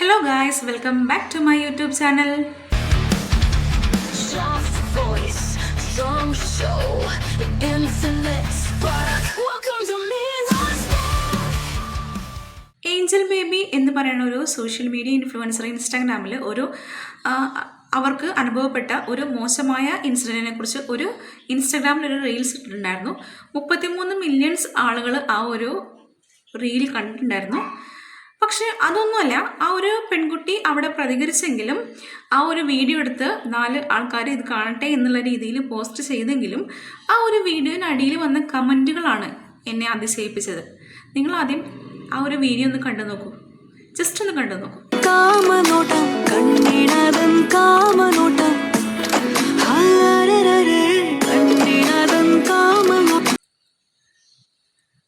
Hello guys welcome back to my YouTube channel angel baby എന്ന് പറയുന്ന ഒരു social media influencer ഇൻസ്റ്റാഗ്രാമിൽ ഒരു അവർക്ക് അനുഭവപ്പെട്ട ഒരു മോശമായ ഇൻസിഡന്റിനെ കുറിച്ച് ഒരു ഇൻസ്റ്റാഗ്രാമിൽ ഒരു റീൽസ് ഇട്ടിട്ടുണ്ടായിരുന്നു. മുപ്പത്തിമൂന്ന് മില്യൺസ് ആളുകൾ ആ ഒരു റീൽ കണ്ടിട്ടുണ്ടായിരുന്നു. പക്ഷെ അതൊന്നുമല്ല. ആ ഒരു പെൺകുട്ടി അവിടെ പ്രതികരിച്ചെങ്കിലും ആ ഒരു വീഡിയോ എടുത്ത് നാല് ആൾക്കാർ ഇത് കാണട്ടെ എന്നുള്ള രീതിയിൽ പോസ്റ്റ് ചെയ്തെങ്കിലും ആ ഒരു വീഡിയോന് അടിയിൽ വന്ന കമന്റുകളാണ് എന്നെ അതിശയിപ്പിച്ചത്. നിങ്ങൾ ആദ്യം ആ ഒരു വീഡിയോ ഒന്ന് കണ്ടു നോക്കൂ. ജസ്റ്റ് ഒന്ന് കണ്ടു നോക്കൂ. കാമനോട്ടം കാമനോട്ടം.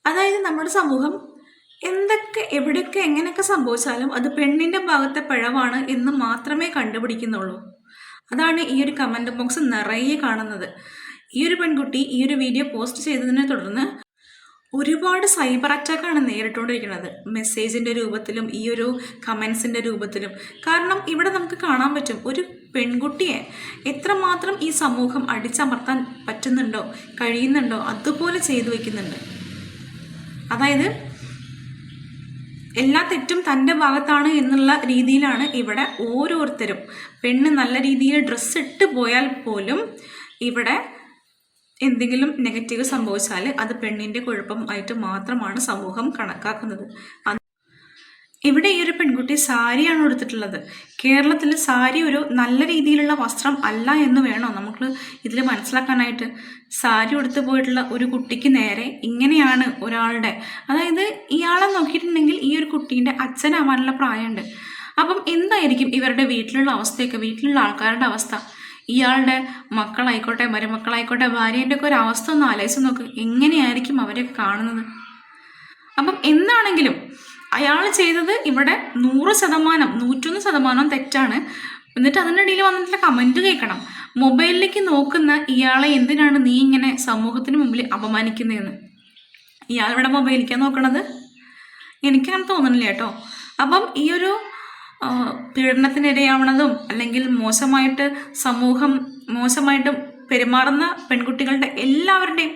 അതായത് നമ്മുടെ സമൂഹം എന്തൊക്കെ എവിടെയൊക്കെ എങ്ങനെയൊക്കെ സംഭവിച്ചാലും അത് പെണ്ണിന്റെ ഭാഗത്തെ പിഴവാണ് എന്ന് മാത്രമേ കണ്ടുപിടിക്കുന്നുള്ളൂ. അതാണ് ഈ ഒരു കമന്റ് ബോക്സ് നിറയെ കാണുന്നത്. ഈ ഒരു പെൺകുട്ടി ഈ ഒരു വീഡിയോ പോസ്റ്റ് ചെയ്തതിനെ തുടർന്ന് ഒരുപാട് സൈബർ അറ്റാക്കാണ് നേരിട്ടുകൊണ്ടിരിക്കുന്നത്. മെസ്സേജിന്റെ രൂപത്തിലും ഈ ഒരു കമൻസിന്റെ രൂപത്തിലും. കാരണം ഇവിടെ നമുക്ക് കാണാൻ പറ്റും ഒരു പെൺകുട്ടിയെ എത്രമാത്രം ഈ സമൂഹം അടിച്ചമർത്താൻ പറ്റുന്നുണ്ടോ കഴിയുന്നുണ്ടോ അതുപോലെ ചെയ്തു വയ്ക്കുന്നുണ്ട്. അതായത് എല്ലാ തെറ്റും തന്റെ ഭാഗത്താണ് എന്നുള്ള രീതിയിലാണ് ഇവിടെ ഓരോരുത്തരും പെണ്ണ് നല്ല രീതിയിൽ ഡ്രസ്സ് ഇട്ട് പോയാൽ പോലും ഇവിടെ എന്തെങ്കിലും നെഗറ്റീവ് സംഭവിച്ചാൽ അത് പെണ്ണിന്റെ കുഴപ്പം ആയിട്ട് മാത്രമാണ് സമൂഹം കണക്കാക്കുന്നത്. ഇവിടെ ഈ ഒരു പെൺകുട്ടി സാരിയാണ് ഉടുത്തിട്ടുള്ളത്. കേരളത്തിൽ സാരി ഒരു നല്ല രീതിയിലുള്ള വസ്ത്രം അല്ല എന്ന് വേണോ? നമുക്ക് ഇതിൽ മനസ്സിലാക്കാനായിട്ട് സാരി ഉടുത്ത് പോയിട്ടുള്ള ഒരു കുട്ടിക്ക് നേരെ ഇങ്ങനെയാണ് ഒരാളുടെ. അതായത് ഇയാളെ നോക്കിയിട്ടുണ്ടെങ്കിൽ ഈ ഒരു കുട്ടീന്റെ അച്ഛനാവാനുള്ള പ്രായമുണ്ട്. അപ്പം എന്തായിരിക്കും ഇവരുടെ വീട്ടിലുള്ള അവസ്ഥയൊക്കെ? വീട്ടിലുള്ള ആൾക്കാരുടെ അവസ്ഥ? ഇയാളുടെ മക്കളായിക്കോട്ടെ മരുമക്കളായിക്കോട്ടെ ഭാര്യേന്റെ ഒക്കെ ഒരു അവസ്ഥ ഒന്ന് ആലോചിച്ച് നോക്ക്. എങ്ങനെയായിരിക്കും അവരൊക്കെ കാണുന്നത്? അപ്പം എന്താണെങ്കിലും അയാൾ ചെയ്തത് ഇവിടെ നൂറ് ശതമാനം നൂറ്റൊന്ന് ശതമാനം തെറ്റാണ്. എന്നിട്ട് അതിന്റെ ഇടയിൽ വന്നിട്ടുള്ള കമന്റ് കേൾക്കണം. മൊബൈലിലേക്ക് നോക്കുന്ന ഇയാളെ എന്തിനാണ് നീ ഇങ്ങനെ സമൂഹത്തിന് മുമ്പിൽ അപമാനിക്കുന്നതെന്ന്? ഇയാൾ മൊബൈലിലേക്കാണ് നോക്കണത്? എനിക്കങ്ങനെ തോന്നുന്നില്ല കേട്ടോ. അപ്പം ഈ ഒരു പീഡനത്തിനിരയാവണതും അല്ലെങ്കിൽ മോശമായിട്ട് സമൂഹം മോശമായിട്ട് പെരുമാറുന്ന പെൺകുട്ടികളുടെ എല്ലാവരുടെയും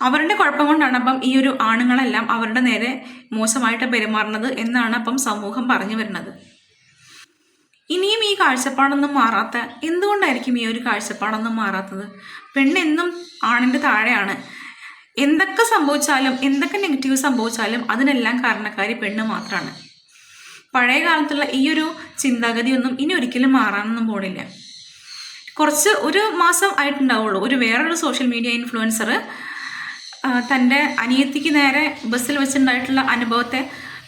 അവരുടെ കുഴപ്പം കൊണ്ടാണ് അപ്പം ഈ ഒരു ആണുങ്ങളെല്ലാം അവരുടെ നേരെ മോശമായിട്ട് പെരുമാറുന്നത് എന്നാണ് അപ്പം സമൂഹം പറഞ്ഞു വരുന്നത്. ഇനിയും ഈ കാഴ്ചപ്പാടൊന്നും മാറാത്ത എന്തുകൊണ്ടായിരിക്കും ഈ ഒരു കാഴ്ചപ്പാടൊന്നും മാറാത്തത്? പെണ്ണെന്നും ആണിന്റെ താഴെയാണ്. എന്തൊക്കെ സംഭവിച്ചാലും എന്തൊക്കെ നെഗറ്റീവ് സംഭവിച്ചാലും അതിനെല്ലാം കാരണക്കാരി പെണ്ണ് മാത്രമാണ് പഴയ കാലത്തുള്ള ഈ ഒരു ചിന്താഗതിയൊന്നും ഇനി ഒരിക്കലും മാറാനൊന്നും പോണില്ല. കുറച്ച് ഒരു മാസം ആയിട്ടുണ്ടാവുള്ളൂ. ഒരു വേറൊരു സോഷ്യൽ മീഡിയ ഇൻഫ്ലുവൻസർ തന്റെ അനിയത്തിക്ക് നേരെ ബസ്സിൽ വെച്ചിട്ടുണ്ടായിട്ടുള്ള അനുഭവത്തെ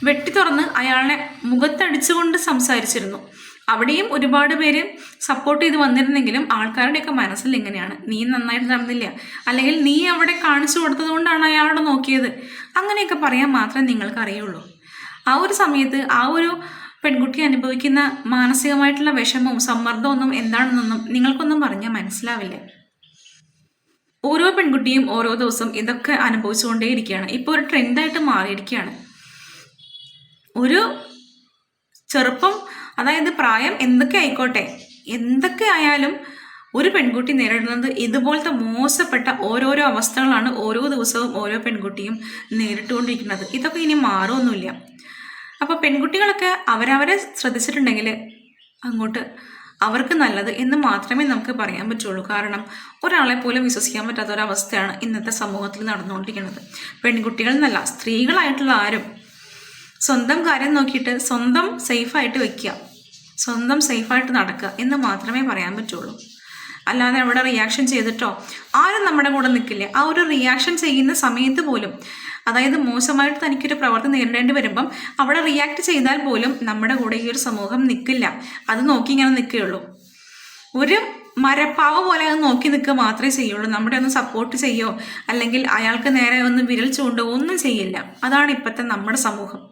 വെട്ടി തുറന്ന് അയാളെ മുഖത്തടിച്ചുകൊണ്ട് സംസാരിച്ചിരുന്നു. അവിടെയും ഒരുപാട് പേര് സപ്പോർട്ട് ചെയ്ത് വന്നിരുന്നെങ്കിലും ആൾക്കാരുടെയൊക്കെ മനസ്സിൽ ഇങ്ങനെയാണ്. നീ നന്നായിട്ട് നടന്നില്ല. അല്ലെങ്കിൽ നീ അവിടെ കാണിച്ചു കൊടുത്തത് കൊണ്ടാണ് അയാളോട് നോക്കിയത്. അങ്ങനെയൊക്കെ പറയാൻ മാത്രമേ നിങ്ങൾക്ക് അറിയുള്ളൂ. ആ ഒരു സമയത്ത് ആ ഒരു പെൺകുട്ടി അനുഭവിക്കുന്ന മാനസികമായിട്ടുള്ള വിഷമവും സമ്മർദ്ദമൊന്നും എന്താണെന്നൊന്നും നിങ്ങൾക്കൊന്നും പറഞ്ഞാൽ മനസ്സിലാവില്ല? ഓരോ പെൺകുട്ടിയും ഓരോ ദിവസം ഇതൊക്കെ അനുഭവിച്ചുകൊണ്ടേയിരിക്കുകയാണ്. ഇപ്പോൾ ഒരു ട്രെൻഡായിട്ട് മാറിയിരിക്കുകയാണ്. ഒരു ചെറുപ്പം അതായത് പ്രായം എന്തൊക്കെ ആയിക്കോട്ടെ എന്തൊക്കെ ആയാലും ഒരു പെൺകുട്ടി നേരിടുന്നത് ഇതുപോലത്തെ മോശപ്പെട്ട ഓരോരോ അവസ്ഥകളാണ് ഓരോ ദിവസവും ഓരോ പെൺകുട്ടിയും നേരിട്ടുകൊണ്ടിരിക്കുന്നത്. ഇതൊക്കെ ഇനി മാറുമൊന്നുമില്ല. അപ്പോൾ പെൺകുട്ടികളൊക്കെ അവരവരെ ശ്രദ്ധിച്ചിട്ടുണ്ടെങ്കിൽ അങ്ങോട്ട് അവർക്ക് നല്ലത് എന്ന് മാത്രമേ നമുക്ക് പറയാൻ പറ്റുള്ളൂ. കാരണം ഒരാളെ പോലും വിശ്വസിക്കാൻ പറ്റാത്ത ഒരവസ്ഥയാണ് ഇന്നത്തെ സമൂഹത്തിൽ നടന്നുകൊണ്ടിരിക്കുന്നത്. പെൺകുട്ടികൾ എന്നല്ല സ്ത്രീകളായിട്ടുള്ള ആരും സ്വന്തം കാര്യം നോക്കിയിട്ട് സ്വന്തം സേഫായിട്ട് വയ്ക്കുക സ്വന്തം സേഫായിട്ട് നടക്കുക എന്ന് മാത്രമേ പറയാൻ പറ്റുള്ളൂ. അല്ലാതെ അവിടെ റിയാക്ഷൻ ചെയ്തിട്ടോ? ആരും നമ്മുടെ കൂടെ നിൽക്കില്ല. ആ ഒരു റിയാക്ഷൻ ചെയ്യുന്ന സമയത്ത് പോലും അതായത് മോശമായിട്ട് തനിക്കൊരു പ്രവർത്തി നേരിടേണ്ടി വരുമ്പം അവിടെ റിയാക്ട് ചെയ്താൽ പോലും നമ്മുടെ കൂടെ ഈ ഒരു സമൂഹം നിൽക്കില്ല. അത് നോക്കി ഇങ്ങനെ നിൽക്കുകയുള്ളൂ. ഒരു മരപ്പാവ പോലെ അത് നോക്കി നിൽക്കുക മാത്രമേ ചെയ്യുള്ളൂ. നമ്മുടെ ഒന്ന് സപ്പോർട്ട് ചെയ്യോ? അല്ലെങ്കിൽ അയാൾക്ക് നേരെ ഒന്ന് വിരൽ ചൂണ്ടോ? ഒന്നും ചെയ്യില്ല. അതാണ് ഇപ്പോഴത്തെ നമ്മുടെ സമൂഹം.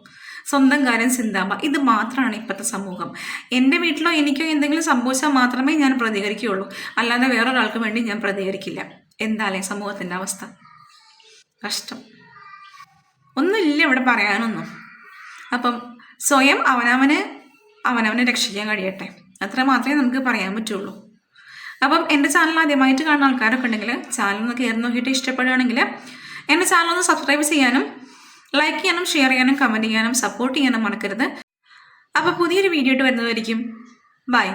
സ്വന്തം കാര്യം ചിന്താമ ഇത് മാത്രമാണ് ഇപ്പോഴത്തെ സമൂഹം. എന്റെ വീട്ടിലോ എനിക്കോ എന്തെങ്കിലും സംഭവിച്ചാൽ മാത്രമേ ഞാൻ പ്രതികരിക്കുകയുള്ളൂ. അല്ലാതെ വേറൊരാൾക്ക് വേണ്ടി ഞാൻ പ്രതികരിക്കില്ല. എന്താലേ സമൂഹത്തിന്റെ അവസ്ഥ? കഷ്ടം. ഒന്നുമില്ല ഇവിടെ പറയാനൊന്നും. അപ്പം സ്വയം അവനവന് അവനവനെ രക്ഷിക്കാൻ കഴിയട്ടെ. അത്ര മാത്രമേ നമുക്ക് പറയാൻ പറ്റുള്ളൂ. അപ്പം എന്റെ ചാനൽ ആദ്യമായിട്ട് കാണുന്ന ആൾക്കാരൊക്കെ ഉണ്ടെങ്കിൽ ചാനൽ ഒന്ന് കയറി നോക്കിയിട്ട് ഇഷ്ടപ്പെടുകയാണെങ്കിൽ എന്റെ ചാനൽ ഒന്ന് സബ്സ്ക്രൈബ് ചെയ്യാനും ലൈക്ക് ചെയ്യാനും ഷെയർ ചെയ്യാനും കമന്റ് ചെയ്യാനും സപ്പോർട്ട് ചെയ്യാനും മറക്കരുത്. അപ്പോൾ പുതിയൊരു വീഡിയോ ആയിട്ട് വരുന്നതായിരിക്കും. ബൈ